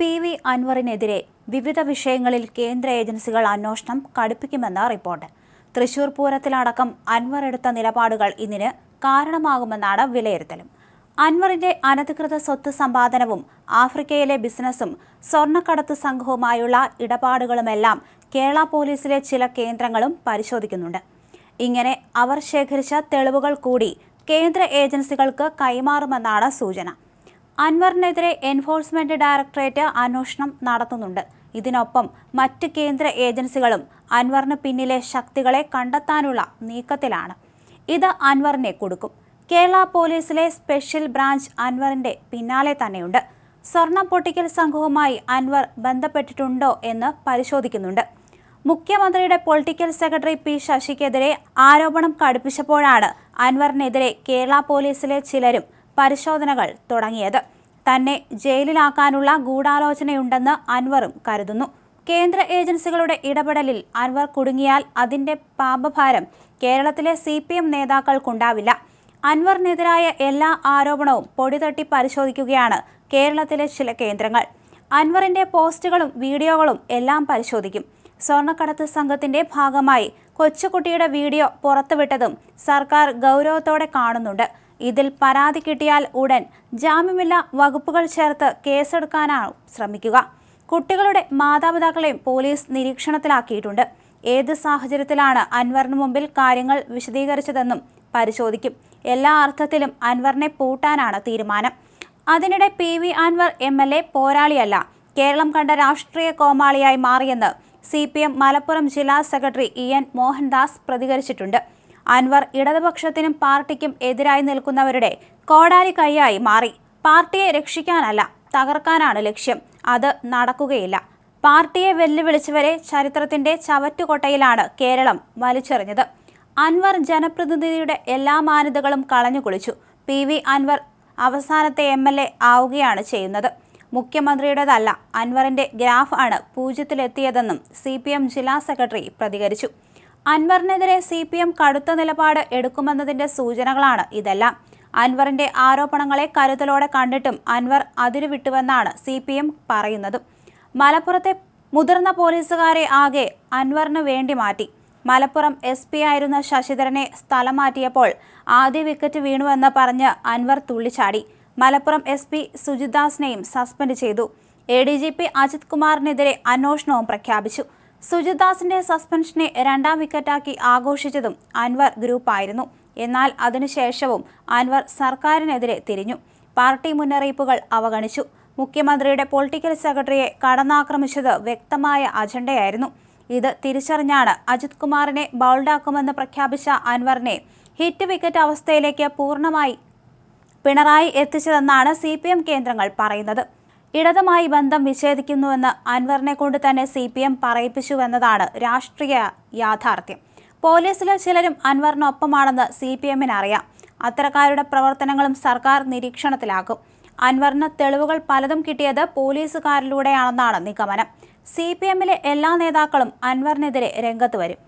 P V അൻവറിനെതിരെ വിവിധ വിഷയങ്ങളിൽ കേന്ദ്ര ഏജൻസികൾ അന്വേഷണം കടുപ്പിക്കുമെന്ന് റിപ്പോർട്ട്. തൃശൂർ പൂരത്തിലടക്കം അൻവർ എടുത്ത നിലപാടുകൾ ഇതിന് കാരണമാകുമെന്നാണ് വിലയിരുത്തലും. അൻവറിന്റെ അനധികൃത സ്വത്ത് സമ്പാദനവും ആഫ്രിക്കയിലെ ബിസിനസ്സും സ്വർണക്കടത്ത് സംഘവുമായുള്ള ഇടപാടുകളുമെല്ലാം കേരള പോലീസിലെ ചില കേന്ദ്രങ്ങളും പരിശോധിക്കുന്നുണ്ട്. ഇങ്ങനെ അവർ ശേഖരിച്ച തെളിവുകൾ കൂടി കേന്ദ്ര ഏജൻസികൾക്ക് കൈമാറുമെന്നാണ് സൂചന. അൻവറിനെതിരെ എൻഫോഴ്സ്മെന്റ് ഡയറക്ടറേറ്റ് അന്വേഷണം നടത്തുന്നുണ്ട്. ഇതിനൊപ്പം മറ്റ് കേന്ദ്ര ഏജൻസികളും അൻവറിന് പിന്നിലെ ശക്തികളെ കണ്ടെത്താനുള്ള നീക്കത്തിലാണ്. ഇത് അൻവറിനെ കൊടുക്കും. കേരള പോലീസിലെ സ്പെഷ്യൽ ബ്രാഞ്ച് അൻവറിന്റെ പിന്നാലെ തന്നെയുണ്ട്. സ്വർണം പൊട്ടിക്കൽ സംഘവുമായി അൻവർ ബന്ധപ്പെട്ടിട്ടുണ്ടോ എന്ന് പരിശോധിക്കുന്നുണ്ട്. മുഖ്യമന്ത്രിയുടെ പൊളിറ്റിക്കൽ സെക്രട്ടറി പി ശശിക്കെതിരെ ആരോപണം കടുപ്പിച്ചപ്പോഴാണ് അൻവറിനെതിരെ കേരള പോലീസിലെ ചിലരും പരിശോധനകൾ തുടങ്ങിയത്. തന്നെ ജയിലിലാക്കാനുള്ള ഗൂഢാലോചനയുണ്ടെന്ന് അൻവറും കരുതുന്നു. കേന്ദ്ര ഏജൻസികളുടെ ഇടപെടലിൽ അൻവർ കുടുങ്ങിയാൽ അതിന്റെ പാപഭാരം കേരളത്തിലെ സി പി എം നേതാക്കൾക്കുണ്ടാവില്ല. അൻവറിനെതിരായ എല്ലാ ആരോപണവും പൊടിതട്ടി പരിശോധിക്കുകയാണ് കേരളത്തിലെ ചില കേന്ദ്രങ്ങൾ. അൻവറിന്റെ പോസ്റ്റുകളും വീഡിയോകളും എല്ലാം പരിശോധിക്കും. സ്വർണക്കടത്ത് സംഘത്തിന്റെ ഭാഗമായി കൊച്ചുകുട്ടിയുടെ വീഡിയോ പുറത്തുവിട്ടതും സർക്കാർ ഗൗരവത്തോടെ കാണുന്നുണ്ട്. ഇതിൽ പരാതി കിട്ടിയാൽ ഉടൻ ജാമ്യമില്ല വകുപ്പുകൾ ചേർത്ത് കേസെടുക്കാനാണ് ശ്രമിക്കുക. കുട്ടികളുടെ മാതാപിതാക്കളെയും പോലീസ് നിരീക്ഷണത്തിലാക്കിയിട്ടുണ്ട്. ഏത് സാഹചര്യത്തിലാണ് അൻവറിന് മുമ്പിൽ കാര്യങ്ങൾ വിശദീകരിച്ചതെന്നും പരിശോധിക്കും. എല്ലാ അർത്ഥത്തിലും അൻവറിനെ പൂട്ടാനാണ് തീരുമാനം. അതിനിടെ P V Anvar M L A പോരാളിയല്ല. Keralam കണ്ട രാഷ്ട്രീയ കോമാളിയായി മാറിയെന്ന് സി പി എം മലപ്പുറം ജില്ലാ സെക്രട്ടറി ഇ എൻ മോഹൻദാസ് പ്രതികരിച്ചിട്ടുണ്ട്. അൻവർ ഇടതുപക്ഷത്തിനും പാർട്ടിക്കും എതിരായി നിൽക്കുന്നവരുടെ കോടാലി കൈയായി മാറി. പാർട്ടിയെ രക്ഷിക്കാനല്ല തകർക്കാനാണ് ലക്ഷ്യം. അത് നടക്കുകയില്ല. പാർട്ടിയെ വെല്ലുവിളിച്ചവരെ ചരിത്രത്തിന്റെ ചവറ്റുകൊട്ടയിലാണ് കേരളം വലിച്ചെറിഞ്ഞത്. അൻവർ ജനപ്രതിനിധിയുടെ എല്ലാ മാന്യതകളും കളഞ്ഞുകുളിച്ചു. പി. വി. അൻവർ അവസാനത്തെ എം. എൽ. എ ആവുകയാണ് ചെയ്യുന്നത്. മുഖ്യമന്ത്രിയുടേതല്ല അൻവറിന്റെ ഗ്രാഫ് ആണ് പൂജ്യത്തിലെത്തിയതെന്നും സി. പി. എം. ജില്ലാ സെക്രട്ടറി പ്രതികരിച്ചു. അൻവറിനെതിരെ സി പി എം കടുത്ത നിലപാട് എടുക്കുമെന്നതിന്റെ സൂചനകളാണ് ഇതെല്ലാം. അൻവറിന്റെ ആരോപണങ്ങളെ കരുതലോടെ കണ്ടിട്ടും അൻവർ അതിരുവിട്ടുവെന്നാണ് സി പി എം പറയുന്നത്. മലപ്പുറത്തെ മുതിർന്ന പോലീസുകാരെ ആകെ അൻവറിന് വേണ്ടി മാറ്റി. മലപ്പുറം എസ് പി ആയിരുന്ന ശശിധരനെ സ്ഥലം മാറ്റിയപ്പോൾ ആദ്യ വിക്കറ്റ് വീണുവെന്ന് പറഞ്ഞ് അൻവർ തുള്ളിച്ചാടി. മലപ്പുറം എസ് പി സുജിദാസിനെയും സസ്പെൻഡ് ചെയ്തു. A D G P Ajith കുമാറിനെതിരെ അന്വേഷണവും പ്രഖ്യാപിച്ചു. സുജിദാസിന്റെ സസ്പെൻഷനെ രണ്ടാം വിക്കറ്റാക്കി ആഘോഷിച്ചതും അൻവർ ഗ്രൂപ്പായിരുന്നു. എന്നാൽ അതിനുശേഷവും അൻവർ സർക്കാരിനെതിരെ തിരിഞ്ഞു. പാർട്ടി മുന്നറിയിപ്പുകൾ അവഗണിച്ചു. മുഖ്യമന്ത്രിയുടെ പൊളിറ്റിക്കൽ സെക്രട്ടറിയെ കടന്നാക്രമിച്ചത് വ്യക്തമായ അജണ്ടയായിരുന്നു. ഇത് തിരിച്ചറിഞ്ഞാണ് അജിത് കുമാറിനെ ബൗൾഡാക്കുമെന്ന് പ്രഖ്യാപിച്ച അൻവറിനെ ഹിറ്റ് വിക്കറ്റ് അവസ്ഥയിലേക്ക് പൂർണമായി പിണറായി എത്തിച്ചതെന്നാണ് സി കേന്ദ്രങ്ങൾ പറയുന്നത്. ഇടതുമായി ബന്ധം വിച്ഛേദിക്കുന്നുവെന്ന് അൻവറിനെ കൊണ്ട് തന്നെ സി പി എം പറയിപ്പിച്ചുവെന്നതാണ് രാഷ്ട്രീയ യാഥാർത്ഥ്യം. പോലീസിലെ ചിലരും അൻവറിനൊപ്പമാണെന്ന് സി പി എമ്മിന് അറിയാം അത്തരക്കാരുടെ പ്രവർത്തനങ്ങളും സർക്കാർ നിരീക്ഷണത്തിലാക്കും. അൻവറിന് തെളിവുകൾ പലതും കിട്ടിയത് പോലീസുകാരിലൂടെയാണെന്നാണ് നിഗമനം. സി പി എമ്മിലെ എല്ലാ നേതാക്കളും അൻവറിനെതിരെ രംഗത്ത് വരും.